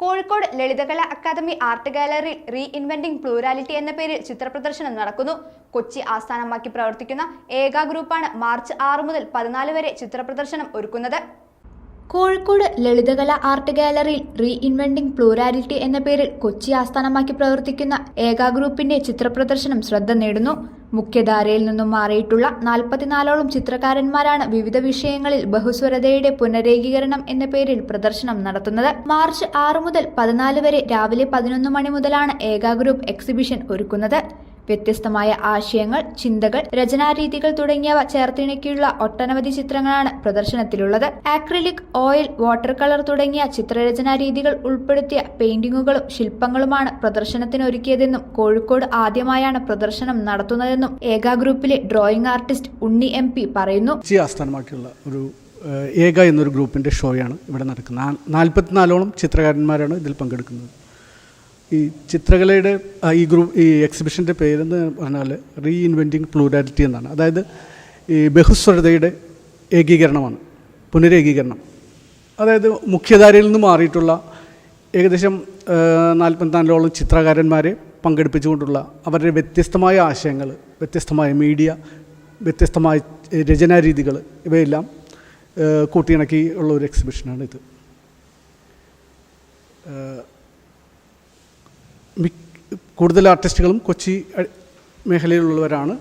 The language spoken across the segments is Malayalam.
Kozhikode Lalithakala academy art gallery reinventing plurality എന്ന പേരിൽ ചിത്രപ്രദർശനം നടക്കുന്നു. കൊച്ചി ആസ്ഥാനമാക്കി പ്രവർത്തിക്കുന്ന ഏക ഗ്രൂപ്പാണ് മാർച്ച് ആറ് മുതൽ പതിനാല് വരെ ചിത്രപ്രദർശനം ഒരുക്കുന്നത്. കോഴിക്കോട് ലളിതകല ആർട്ട് ഗാലറിയിൽ റീ ഇൻവെന്റിംഗ് പ്ലൂരാലിറ്റി എന്ന പേരിൽ കൊച്ചി ആസ്ഥാനമാക്കി പ്രവർത്തിക്കുന്ന ഏകാ ഗ്രൂപ്പിന്റെ ചിത്രപ്രദർശനം ശ്രദ്ധ നേടുന്നു. മുഖ്യധാരയിൽ നിന്നും മാറിയിട്ടുള്ള നാൽപ്പത്തിനാലോളം ചിത്രകാരന്മാരാണ് വിവിധ വിഷയങ്ങളിൽ ബഹുസ്വരതയുടെ പുനരേകീകരണം എന്ന പേരിൽ പ്രദർശനം നടത്തുന്നത്. മാർച്ച് ആറ് മുതൽ പതിനാല് വരെ രാവിലെ പതിനൊന്ന് മണി മുതലാണ് ഏകാ ഗ്രൂപ്പ് എക്സിബിഷൻ ഒരുക്കുന്നത്. വ്യത്യസ്തമായ ആശയങ്ങൾ ചിന്തകൾ രചനാരീതികൾ തുടങ്ങിയവ ചേർത്തിണക്കിയുള്ള ഒട്ടനവധി ചിത്രങ്ങളാണ് പ്രദർശനത്തിലുള്ളത്. ആക്രിലിക് ഓയിൽ വാട്ടർ കളർ തുടങ്ങിയ ചിത്രരചനാ രീതികൾ ഉൾപ്പെടുത്തിയ പെയിന്റിങ്ങുകളും ശില്പങ്ങളുമാണ് പ്രദർശനത്തിനൊരുക്കിയതെന്നും കോഴിക്കോട് ആദ്യമായാണ് പ്രദർശനം നടത്തുന്നതെന്നും ഏക ഗ്രൂപ്പിലെ drawing artist Unni M P പറയുന്നു. ആസ്ഥാനമാക്കിയുള്ള ഒരു ഏക എന്നൊരു ഗ്രൂപ്പിന്റെ ഷോയാണ് ഇവിടെ നടക്കുന്നത്. നാൽപ്പത്തിനാലോളം ചിത്രകാരന്മാരാണ് ഇതിൽ പങ്കെടുക്കുന്നത്. ഈ ചിത്രകലയുടെ ഈ ഗ്രൂപ്പ് ഈ എക്സിബിഷന്റെ പേരെന്ന് പറഞ്ഞാൽ റീ ഇൻവെന്റിങ് പ്ലൂരാലിറ്റി എന്നാണ്. അതായത് ഈ ബഹുസ്വരതയുടെ ഏകീകരണമാണ് പുനരേകീകരണം. അതായത് മുഖ്യധാരയിൽ നിന്ന് മാറിയിട്ടുള്ള ഏകദേശം നാൽപ്പത്തിനാലോളം ചിത്രകാരന്മാരെ പങ്കെടുപ്പിച്ചുകൊണ്ടുള്ള അവരുടെ വ്യത്യസ്തമായ ആശയങ്ങൾ വ്യത്യസ്തമായ മീഡിയ വ്യത്യസ്തമായ രചനാരീതികൾ ഇവയെല്ലാം കൂട്ടിയിണക്കി ഉള്ള ഒരു എക്സിബിഷനാണ് ഇത് കൂടുതൽ ആർട്ടിസ്റ്റുകളും കൊച്ചി മേഖലയിലുള്ളവരാണ്.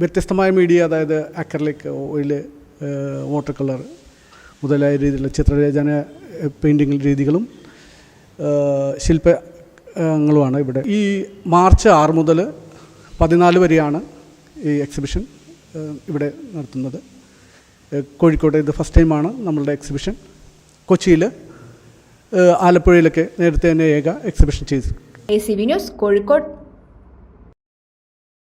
വ്യത്യസ്തമായ മീഡിയ അതായത് അക്രലിക് ഓയിൽ വാട്ടർ കളർ മുതലായ രീതിയിലുള്ള ചിത്രരചന പെയിന്റിങ് രീതികളും ശില്പങ്ങളുമാണ് ഇവിടെ. ഈ മാർച്ച് ആറ് മുതൽ പതിനാല് വരെയാണ് ഈ എക്സിബിഷൻ ഇവിടെ നടത്തുന്നത്. കോഴിക്കോട്ടെ കോഴിക്കോട് ഇത് ഫസ്റ്റ് ടൈമാണ് നമ്മളുടെ എക്സിബിഷൻ. കൊച്ചിയിൽ ആലപ്പുഴയിലൊക്കെ നേരത്തെ തന്നെ ഏക എക്സിബിഷൻ ചെയ്തു A C V news Kozhikode